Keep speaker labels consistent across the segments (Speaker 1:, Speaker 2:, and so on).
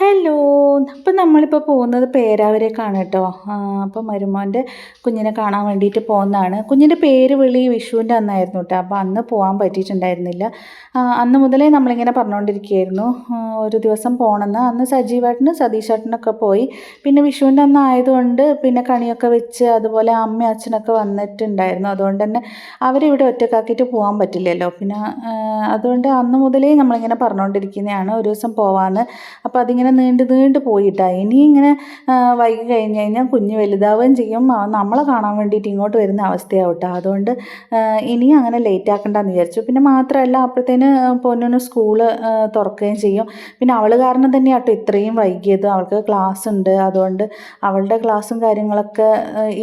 Speaker 1: Hello. അപ്പം നമ്മളിപ്പോൾ പോകുന്നത് പേരാവരേക്കാണ് കേട്ടോ അപ്പം മരുമോന്റെ കുഞ്ഞിനെ കാണാൻ വേണ്ടിയിട്ട് പോകുന്നതാണ്. കുഞ്ഞിന്റെ പേര് വിളി വിഷുവിന്റെ അന്നായിരുന്നു കേട്ടോ അപ്പോൾ അന്ന് പോകാൻ പറ്റിയിട്ടുണ്ടായിരുന്നില്ല. അന്ന് മുതലേ നമ്മളിങ്ങനെ പറഞ്ഞുകൊണ്ടിരിക്കുകയായിരുന്നു ഒരു ദിവസം പോകണമെന്ന് അന്ന് സജീവേട്ടന് സതീഷേട്ടനൊക്കെ പോയി. പിന്നെ വിഷുവിന്റെ അന്ന് ആയതുകൊണ്ട് പിന്നെ കണിയൊക്കെ വെച്ച് അതുപോലെ അമ്മ അച്ഛനൊക്കെ വന്നിട്ടുണ്ടായിരുന്നു. അതുകൊണ്ട് തന്നെ അവരിവിടെ ഒറ്റക്കാക്കിയിട്ട് പോകാൻ പറ്റില്ലല്ലോ. പിന്നെ അതുകൊണ്ട് അന്ന് മുതലേ നമ്മളിങ്ങനെ പറഞ്ഞുകൊണ്ടിരിക്കുന്നതാണ് ഒരു ദിവസം പോവാമെന്ന് അപ്പോൾ അതിങ്ങനെ നീണ്ട് നീണ്ടു പോയിട്ടാ. ഇനി ഇങ്ങനെ വൈകി കഴിഞ്ഞ് കഴിഞ്ഞാൽ കുഞ്ഞ് വലുതാവുകയും ചെയ്യും. നമ്മളെ കാണാൻ വേണ്ടിയിട്ട് ഇങ്ങോട്ട് വരുന്ന അവസ്ഥയാവും കേട്ടോ അതുകൊണ്ട് ഇനി അങ്ങനെ ലേറ്റ് ആക്കണ്ടെന്ന് വിചാരിച്ചു. പിന്നെ മാത്രമല്ല അപ്പോഴത്തേന് പൊന്നിന് സ്കൂൾ തുറക്കുകയും ചെയ്യും. പിന്നെ അവൾ കാരണം തന്നെ തന്നെയാട്ടോ ഇത്രയും വൈകിയത്. അവൾക്ക് ക്ലാസ് ഉണ്ട്. അതുകൊണ്ട് അവളുടെ ക്ലാസ്സും കാര്യങ്ങളൊക്കെ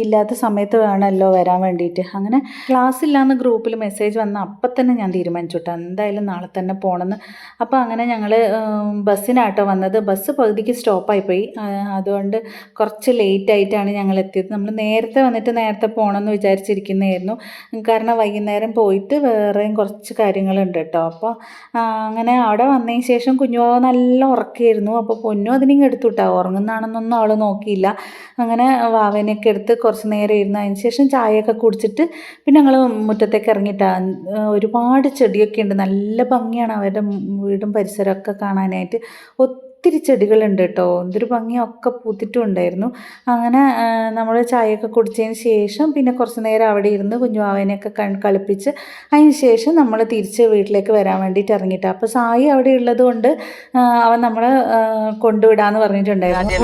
Speaker 1: ഇല്ലാത്ത സമയത്ത് വേണമല്ലോ വരാൻ വേണ്ടിയിട്ട്. അങ്ങനെ ക്ലാസ് ഇല്ലാന്ന് ഗ്രൂപ്പിൽ മെസ്സേജ് വന്ന അപ്പം തന്നെ ഞാൻ തീരുമാനിച്ചു കേട്ടോ എന്തായാലും നാളെ തന്നെ പോകണമെന്ന് അപ്പോൾ അങ്ങനെ ഞങ്ങൾ ബസ്സിനാട്ടോ വന്നത്. ബസ് പകുതിക്ക് സ്റ്റോപ്പായിപ്പോയി. അതുകൊണ്ട് കുറച്ച് ലേറ്റ് ആയിട്ടാണ് ഞങ്ങൾ എത്തിയത്. നമ്മൾ നേരത്തെ വന്നിട്ട് നേരത്തെ പോകണമെന്ന് വിചാരിച്ചിരിക്കുന്നതായിരുന്നു. കാരണം വൈകുന്നേരം പോയിട്ട് വേറെയും കുറച്ച് കാര്യങ്ങളുണ്ട് കേട്ടോ അപ്പോൾ അങ്ങനെ അവിടെ വന്നതിന് ശേഷം കുഞ്ഞോ നല്ല ഉറക്കമായിരുന്നു അപ്പോൾ പൊന്നു അതിനെ എടുത്തു ഉറങ്ങുന്നതാണെന്നൊന്നും അവൾ നോക്കിയില്ല. അങ്ങനെ വാവനെയൊക്കെ എടുത്ത് കുറച്ച് നേരം ഇരുന്ന് അതിന് ശേഷം ചായയൊക്കെ കുടിച്ചിട്ട് പിന്നെ ഞങ്ങൾ മുറ്റത്തേക്ക് ഇറങ്ങിയിട്ടാണ് ഒരുപാട് ചെടിയൊക്കെ ഉണ്ട്. നല്ല ഭംഗിയാണ് അവരുടെ വീടും പരിസരമൊക്കെ കാണാനായിട്ട്. ഒത്തിരി ചെടികളുണ്ട് കേട്ടോ. എന്തൊരു ഭംഗിയൊക്കെ പൂത്തിട്ടും ഉണ്ടായിരുന്നു. അങ്ങനെ നമ്മൾ ചായയൊക്കെ കുടിച്ചതിന് ശേഷം പിന്നെ കുറച്ച് നേരം അവിടെ ഇരുന്ന് കുഞ്ഞുവാവനെയൊക്കെ കൺ കളിപ്പിച്ച് അതിന് ശേഷം നമ്മൾ തിരിച്ച് വീട്ടിലേക്ക് വരാൻ വേണ്ടിയിട്ട് ഇറങ്ങിയിട്ട്. അപ്പോൾ സായി അവിടെ ഉള്ളത് കൊണ്ട് അവൻ നമ്മളെ കൊണ്ടുവിടാന്ന് പറഞ്ഞിട്ടുണ്ടായിരുന്നു.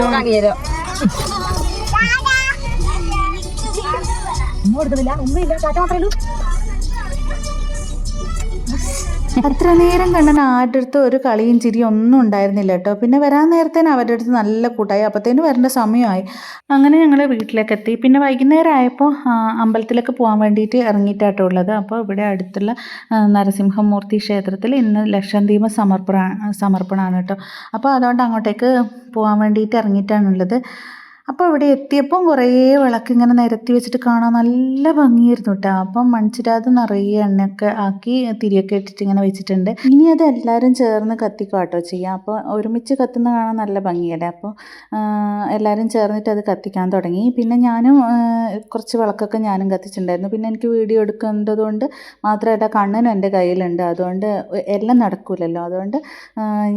Speaker 2: ഒന്നും കൊടുക്കുന്നില്ല ഒന്നുമില്ല ചാറ്റ മാത്രമേ ഉള്ളൂ.
Speaker 1: അത്ര നേരം കണ്ണൻ ആരുടെ അടുത്ത് ഒരു കളിയും ചിരിയും ഒന്നും ഉണ്ടായിരുന്നില്ല കേട്ടോ. പിന്നെ വരാൻ നേരത്തേന് അവരുടെ അടുത്ത് നല്ല കൂട്ടായി. അപ്പത്തേന് വരേണ്ട സമയമായി. അങ്ങനെ ഞങ്ങൾ വീട്ടിലേക്ക് എത്തി പിന്നെ വൈകുന്നേരം ആയപ്പോൾ അമ്പലത്തിലേക്ക് പോകാൻ വേണ്ടിയിട്ട് ഇറങ്ങിയിട്ടാട്ടോ ഉള്ളത്. അപ്പോൾ ഇവിടെ അടുത്തുള്ള നരസിംഹമൂർത്തി ക്ഷേത്രത്തിൽ ഇന്ന് ലക്ഷദ്വീപ സമർപ്പണ സമർപ്പണമാണ് കേട്ടോ. അപ്പോൾ അതുകൊണ്ട് അങ്ങോട്ടേക്ക് പോകാൻ വേണ്ടിയിട്ട് ഇറങ്ങിയിട്ടാണുള്ളത്. അപ്പോൾ ഇവിടെ എത്തിയപ്പം കുറേ വിളക്ക് ഇങ്ങനെ നിരത്തി വെച്ചിട്ട് കാണാൻ നല്ല ഭംഗിയായിരുന്നു കേട്ടോ അപ്പം മൺചിരാത് നിറയെ എണ്ണയൊക്കെ ആക്കി തിരിയൊക്കെ ഇട്ടിട്ട് ഇങ്ങനെ വെച്ചിട്ടുണ്ട്. ഇനി അത് എല്ലാവരും ചേർന്ന് കത്തിക്കാട്ടോ കേട്ടോ ചെയ്യാം. അപ്പോൾ ഒരുമിച്ച് കത്തുന്ന കാണാൻ നല്ല ഭംഗിയല്ലേ? അപ്പോൾ എല്ലാവരും ചേർന്നിട്ട് അത് കത്തിക്കാൻ തുടങ്ങി. പിന്നെ ഞാനും കുറച്ച് വിളക്കൊക്കെ ഞാനും കത്തിച്ചിട്ടുണ്ടായിരുന്നു. പിന്നെ എനിക്ക് വീഡിയോ എടുക്കേണ്ടതുകൊണ്ട് മാത്രമല്ല കണ്ണനും എന്റെ കയ്യിലുണ്ട്. അതുകൊണ്ട് എല്ലാം നടക്കൂലല്ലോ. അതുകൊണ്ട്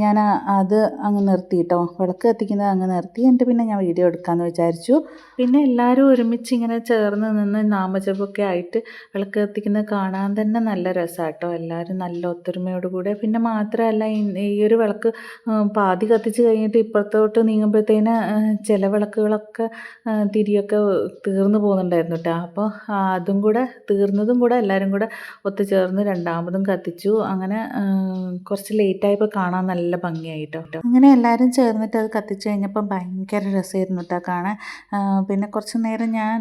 Speaker 1: ഞാൻ അത് അങ്ങ് നിർത്തി കേട്ടോ വിളക്ക് കത്തിക്കുന്നത് അങ്ങ് നിർത്തി. എന്നിട്ട് പിന്നെ ഞാൻ വീഡിയോ എടുക്കാമെന്ന് വിചാരിച്ചു. പിന്നെ എല്ലാവരും ഒരുമിച്ച് ഇങ്ങനെ ചേർന്ന് നിന്ന് നാമജപമൊക്കെ ആയിട്ട് വിളക്ക് കാണാൻ തന്നെ നല്ല രസമാട്ടോ എല്ലാവരും നല്ല ഒത്തൊരുമയോട് കൂടെ. പിന്നെ മാത്രമല്ല ഈ- ഒരു വിളക്ക് പാതി കത്തിച്ച് കഴിഞ്ഞിട്ട് ഇപ്പുറത്തോട്ട് നീങ്ങുമ്പോഴത്തേന് ചില വിളക്കുകളൊക്കെ തിരിയൊക്കെ തീർന്നു പോകുന്നുണ്ടായിരുന്നു കേട്ടോ. അപ്പോൾ അതും കൂടെ തീർന്നതും കൂടെ എല്ലാവരും കൂടെ ഒത്തുചേർന്ന് രണ്ടാമതും കത്തിച്ചു. അങ്ങനെ കുറച്ച് ലേറ്റായപ്പോൾ കാണാൻ നല്ല ഭംഗിയായിട്ടോ. അങ്ങനെ എല്ലാവരും ചേർന്നിട്ട് അത് കത്തിച്ച് കഴിഞ്ഞപ്പോൾ ഭയങ്കര രസമായിരുന്നു കേട്ടോ. ആ, പിന്നെ കുറച്ച് നേരം ഞാൻ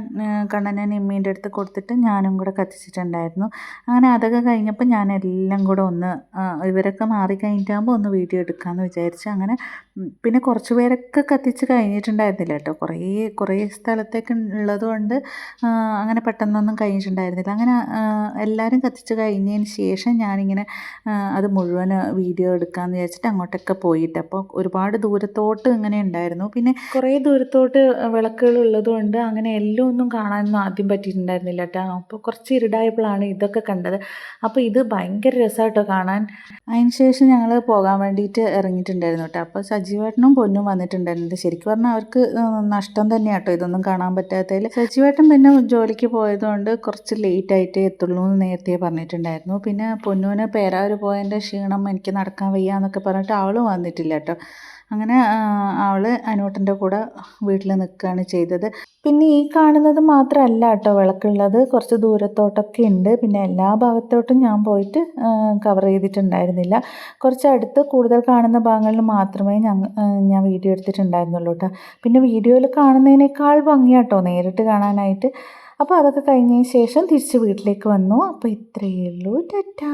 Speaker 1: കണ്ണനെ നിമ്മീന്റെ അടുത്ത് കൊടുത്തിട്ട് ഞാനും കൂടെ കത്തിച്ചിട്ടുണ്ടായിരുന്നു. അങ്ങനെ അതൊക്കെ കഴിഞ്ഞപ്പോൾ ഞാൻ എല്ലാം കൂടെ ഒന്ന് ഇവരൊക്കെ മാറി കഴിഞ്ഞിട്ടാകുമ്പോൾ ഒന്ന് വീഡിയോ എടുക്കാമെന്ന് വിചാരിച്ച് അങ്ങനെ പിന്നെ കുറച്ച് പേരൊക്കെ കത്തിച്ച് കഴിഞ്ഞിട്ടുണ്ടായിരുന്നില്ല കേട്ടോ. കുറേ കുറേ സ്ഥലത്തേക്ക് ഉള്ളതുകൊണ്ട് അങ്ങനെ പെട്ടെന്നൊന്നും കഴിഞ്ഞിട്ടുണ്ടായിരുന്നില്ല. അങ്ങനെ എല്ലാവരും കത്തിച്ച് കഴിഞ്ഞതിന് ശേഷം ഞാനിങ്ങനെ അത് മുഴുവൻ വീഡിയോ എടുക്കാമെന്ന് വിചാരിച്ചിട്ട് അങ്ങോട്ടൊക്കെ പോയിട്ട് അപ്പോൾ ഒരുപാട് ദൂരത്തോട്ട് ഇങ്ങനെ ഉണ്ടായിരുന്നു. പിന്നെ കുറേ ദൂരത്തോട്ട് വിളക്കുകൾ ഉള്ളതുകൊണ്ട് അങ്ങനെ എല്ലാം ഒന്നും കാണാനൊന്നും ആദ്യം പറ്റിയിട്ടുണ്ടായിരുന്നില്ല കേട്ടോ അപ്പോൾ കുറച്ച് ഇരുടായപ്പോഴാണ് ഇതൊക്കെ കണ്ടത്. അപ്പോൾ ഇത് ഭയങ്കര രസമായിട്ടോ കാണാൻ. അതിന് ശേഷം ഞങ്ങൾ പോകാൻ വേണ്ടിയിട്ട് ഇറങ്ങിയിട്ടുണ്ടായിരുന്നു കേട്ടോ അപ്പോൾ സജീവേട്ടനും പൊന്നും വന്നിട്ടുണ്ടായിരുന്നില്ല ശരിക്കും പറഞ്ഞാൽ അവർക്ക് നഷ്ടം നഷ്ടം തന്നെയാട്ടോ ഇതൊന്നും കാണാൻ പറ്റാത്തതിൽ സജീവേട്ടൻ പിന്നെ ജോലിക്ക് പോയതുകൊണ്ട് കുറച്ച് ലേറ്റ് ആയിട്ടേ എത്തുള്ളൂ എന്ന് നേരത്തെ പറഞ്ഞിട്ടുണ്ടായിരുന്നു. പിന്നെ പൊന്നുവിന് പേരാവൂർ പോയതിന്റെ ക്ഷീണം എനിക്ക് നടക്കാൻ വയ്യ എന്നൊക്കെ പറഞ്ഞിട്ട് അവളും വന്നിട്ടില്ല കേട്ടോ അങ്ങനെ അവൾ അനോട്ടന്റെ കൂടെ വീട്ടിൽ നിൽക്കുകയാണ് ചെയ്തത്. പിന്നെ ഈ കാണുന്നത് മാത്രമല്ല കേട്ടോ വിളക്കുള്ളത്. കുറച്ച് ദൂരത്തോട്ടൊക്കെ ഉണ്ട്. പിന്നെ എല്ലാ ഭാഗത്തോട്ടും ഞാൻ പോയിട്ട് കവർ ചെയ്തിട്ടുണ്ടായിരുന്നില്ല. കുറച്ച് അടുത്ത് കൂടുതൽ കാണുന്ന ഭാഗങ്ങളിൽ മാത്രമേ ഞാൻ വീഡിയോ എടുത്തിട്ടുണ്ടായിരുന്നുള്ളൂ കേട്ടോ. പിന്നെ വീഡിയോയിൽ കാണുന്നതിനേക്കാൾ ഭംഗിയാട്ടോ നേരിട്ട് കാണാനായിട്ട്. അപ്പോൾ അതൊക്കെ കഴിഞ്ഞതിന് ശേഷം തിരിച്ച് വീട്ടിലേക്ക് വന്നു. അപ്പോൾ ഇത്രയേ ഉള്ളൂ. ടാറ്റാ.